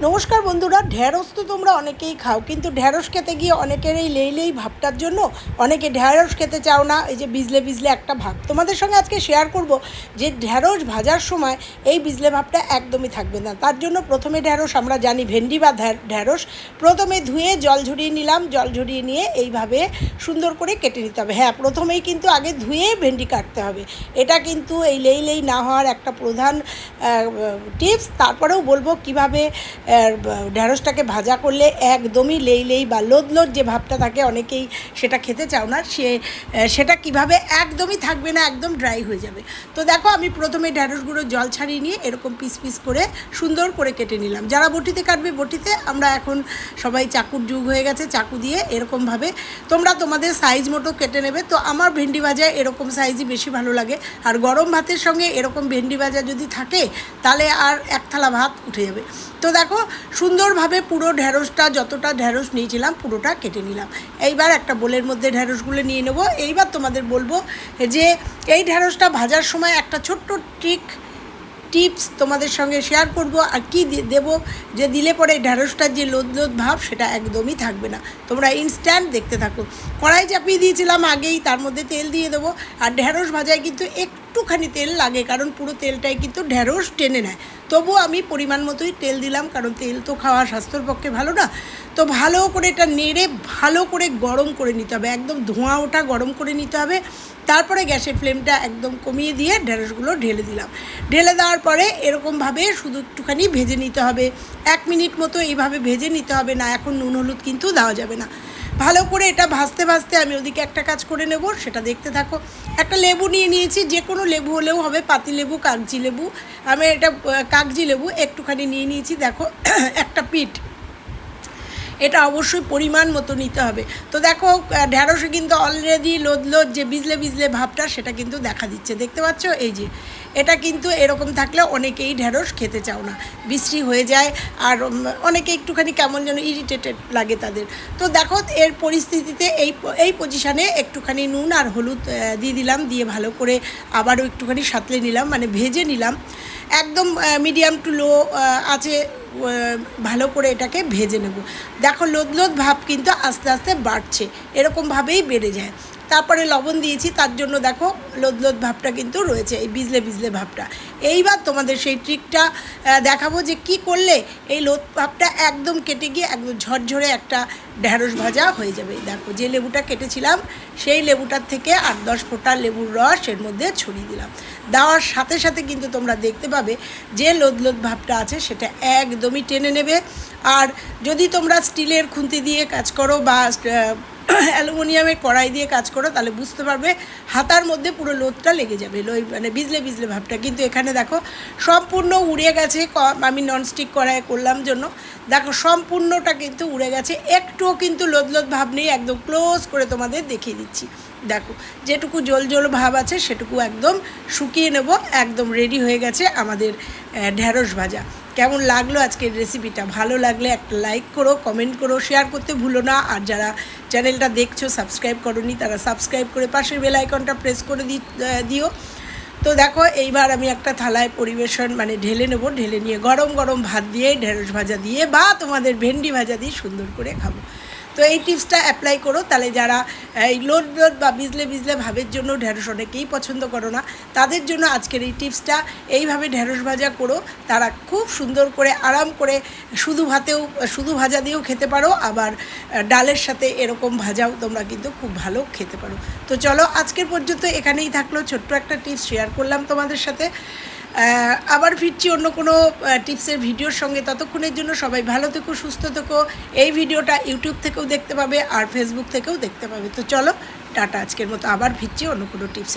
নমস্কার বন্ধুরা ঢ্যাঁড়স তো তোমরা অনেকেই খাও, কিন্তু ঢ্যাঁড়স খেতে গিয়ে অনেকের এই লেই লেই ভাবটার জন্য অনেকে ঢ্যাঁড়স খেতে চাও না, এই যে বিজলে বিজলে একটা ভাব। তোমাদের সঙ্গে আজকে শেয়ার করব যে ঢ্যাঁড়স ভাজার সময় এই বিজলে ভাবটা একদমই থাকবে না। তার জন্য প্রথমে ঢ্যাঁড়স আমরা জানি ভেন্ডি বা ঢ্যা- ঢ্যাঁড়স প্রথমে ধুয়ে জল ঝরিয়ে নিলাম, জল ঝরিয়ে নিয়ে এইভাবে সুন্দর করে কেটে নিতে হবে। হ্যাঁ প্রথমেই কিন্তু আগে ধুয়ে ভেন্ডি কাটতে হবে। এটা কিন্তু এই লেই লেই না হওয়ার একটা প্রধান টিপস। তারপরেও বলব কীভাবে ঢ্যাঁড়সটাকে ভাজা করলে একদমই লেই লেই বা লোদ লোদ যে ভাবটা থাকে, অনেকেই সেটা খেতে চাও না, সে সেটা কীভাবে একদমই থাকবে না, একদম ড্রাই হয়ে যাবে। তো দেখো, আমি প্রথমে ঢ্যাঁড়সগুলো জল ছাড়িয়ে নিয়ে এরকম পিস পিস করে সুন্দর করে কেটে নিলাম। যারা বটিতে কাটবে বটিতে, আমরা এখন সবাই চাকুর যুগ হয়ে গেছে, চাকু দিয়ে এরকমভাবে তোমরা তোমাদের সাইজ মতো কেটে নেবে। তো আমার ভেন্ডি ভাজা এরকম সাইজই বেশি ভালো লাগে। আর গরম ভাতের সঙ্গে এরকম ভেন্ডি ভাজা যদি থাকে, তাহলে আর এক থালা ভাত উঠে যাবে। তো দেখো সুন্দরভাবে পুরো ঢ্যাঁড়সটা যতটা ঢ্যাঁড়স নিয়েছিলাম, পুরোটা কেটে নিলাম। এইবার একটা বোলের মধ্যে ঢ্যাঁড়সগুলো নিয়ে নেব। এইবার তোমাদের বলব যে, এই ঢ্যাঁড়সটা ভাজার সময় একটা ছোট্ট ট্রিক টিপস তোমাদের সঙ্গে শেয়ার করব। আর কি দেবো যে, দিলে পরে ঢ্যাঁড়সটার যে লোদ লোদ ভাব, সেটা একদমই থাকবে না। তোমরা ইনস্ট্যান্ট দেখতে থাকো। কড়াই চাপিয়ে দিয়েছিলাম আগেই, তার মধ্যে তেল দিয়ে দেবো। আর ঢ্যাঁড়স ভাজায় কিন্তু একটুখানি তেল লাগে, কারণ পুরো তেলটাই কিন্তু ঢ্যাঁড়স টেনে নেয়। তবু আমি পরিমাণ মতোই তেল দিলাম, কারণ তেল তো খাওয়া স্বাস্থ্যর পক্ষে ভালো না। তো ভালো করে এটা নেড়ে, ভালো করে গরম করে নিতে হবে, একদম ধোঁয়া ওঠা গরম করে নিতে হবে। তারপরে গ্যাসের ফ্লেমটা একদম কমিয়ে দিয়ে ঢ্যাঁড়সগুলো ঢেলে দিলাম। ঢেলে দেওয়ার পরে এরকমভাবে শুধু একটুখানি ভেজে নিতে হবে। এক মিনিট মতো এইভাবে ভেজে নিতে হবে না, এখন নুন হলুদ কিন্তু দেওয়া যাবে না। ভালো করে এটা ভাজতে ভাজতে আমি ওদিকে একটা কাজ করে নেব, সেটা দেখতে থাকো। একটা লেবু নিয়ে নিয়েছি, যে কোনো লেবু হলেও হবে, পাতি লেবু, কাগজি লেবু। আমি এটা কাগজি লেবু একটুখানি নিয়ে নিয়েছি, দেখো, একটা পিঠ। এটা অবশ্যই পরিমাণ মতো নিতে হবে। তো দেখো ঢ্যাঁড়সে কিন্তু অলরেডি লোদ লোদ যে বিজলে বিজলে ভাবটা, সেটা কিন্তু দেখা দিচ্ছে। দেখতে পাচ্ছ? এই যে এটা কিন্তু এরকম থাকলে অনেকেই ঢ্যাঁড়স খেতে চাও না। বিশ্রী হয়ে যায় আর অনেকে একটুখানি কেমন যেন ইরিটেটেড লাগে তাদের। তো দেখো, এর পরিস্থিতিতে এই এই পজিশানে একটুখানি নুন আর হলুদ দিয়ে দিলাম, দিয়ে ভালো করে আবারও একটুখানি সাঁতলে নিলাম মানে ভেজে নিলাম। একদম মিডিয়াম টু লো আছে ভালো করে এটাকে ভেজে নেব। দেখো, লোদ লোদ ভাব কিন্তু আস্তে আস্তে বাড়ছে এরকমভাবেই বেড়ে যায়। তারপরে লবণ দিয়েছি, তার জন্য দেখো লোদ লোদ ভাবটা কিন্তু রয়েছে, এই বিজলে বিজলে ভাবটা। এইবার তোমাদের সেই ট্রিকটা দেখাবো যে কি করলে এই লোদ ভাবটা একদম কেটে গিয়ে একদম ঝরঝরে একটা ঢ্যাঁড়স ভাজা হয়ে যাবে। দেখো যে লেবুটা কেটেছিলাম, সেই লেবুটার থেকে আট দশ ফোঁটা লেবুর রস এর মধ্যে ছড়িয়ে দিলাম। দেওয়ার সাথে সাথে কিন্তু তোমরা দেখতে পাবে যে লোদ লোদ ভাবটা আছে, সেটা একদমই টেনে নেবে। আর যদি তোমরা স্টিলের খুন্তি দিয়ে কাজ করো বা অ্যালুমিনিয়ামের কড়াই দিয়ে কাজ করো, তাহলে বুঝতে পারবে হাতার মধ্যে পুরো লোদটা লেগে যাবে, লই মানে বিজলে বিজলে ভাবটা। কিন্তু এখানে দেখো, সম্পূর্ণ উড়ে গেছে আমি ননস্টিক কড়াই করলাম জন্য। দেখো, সম্পূর্ণটা কিন্তু উড়ে গেছে, একটুও কিন্তু লোদ লোদ ভাব নেই, একদম ক্লোজ করে তোমাদের দেখিয়ে দিচ্ছি। দেখো, যেটুকু জল জল ভাব আছে, সেটুকু একদম শুকিয়ে নেব, একদম রেডি হয়ে গেছে আমাদের ঢ্যাঁড়স ভাজা। কেমন লাগল আজকের রেসিপিটা ভালো লাগলে একটা লাইক করো কমেন্ট করো শেয়ার করতে ভুলো না। আর যারা চ্যানেলটা দেখছ সাবস্ক্রাইব করনি, তারা সাবস্ক্রাইব করে পাশের বেল আইকনটা প্রেস করে দিও। তো দেখো, এইবার আমি একটা থালায় পরিবেশন মানে ঢেলে নেব। ঢেলে নিয়ে গরম গরম ভাত দিয়ে, ঢেঁড়স ভাজা দিয়ে, বা তোমাদের ভেন্ডি ভাজা দিয়ে সুন্দর করে খাব। তো এই টিপসটা অ্যাপ্লাই করো। তাহলে যারা এই লোড লোড বা বিজলে বিজলে ভাবের জন্য ঢ্যাঁড়স অনেকেই পছন্দ করো না, তাদের জন্য আজকের এই টিপসটা, এইভাবে ঢ্যাঁড়স ভাজা করো। তারা খুব সুন্দর করে আরাম করে শুধু ভাতেও, শুধু ভাজা দিয়েও খেতে পারো, আবার ডালের সাথে এরকম ভাজাও তোমরা কিন্তু খুব ভালো খেতে পারো। তো চলো আজকের পর্যন্ত এখানেই থাকল। ছোট্ট একটা টিপস শেয়ার করলাম তোমাদের সাথে। আবার ফিরছি অন্য কোনো টিপসের ভিডিওর সঙ্গে। ততক্ষণের জন্য সবাই ভালো থেকো, সুস্থ থেকো। এই ভিডিওটা ইউটিউব থেকেও দেখতে পাবে আর ফেসবুক থেকেও দেখতে পাবে। তো চলো, টাটা, আজকের মতো আবার ফিরছি অন্য কোনো টিপস।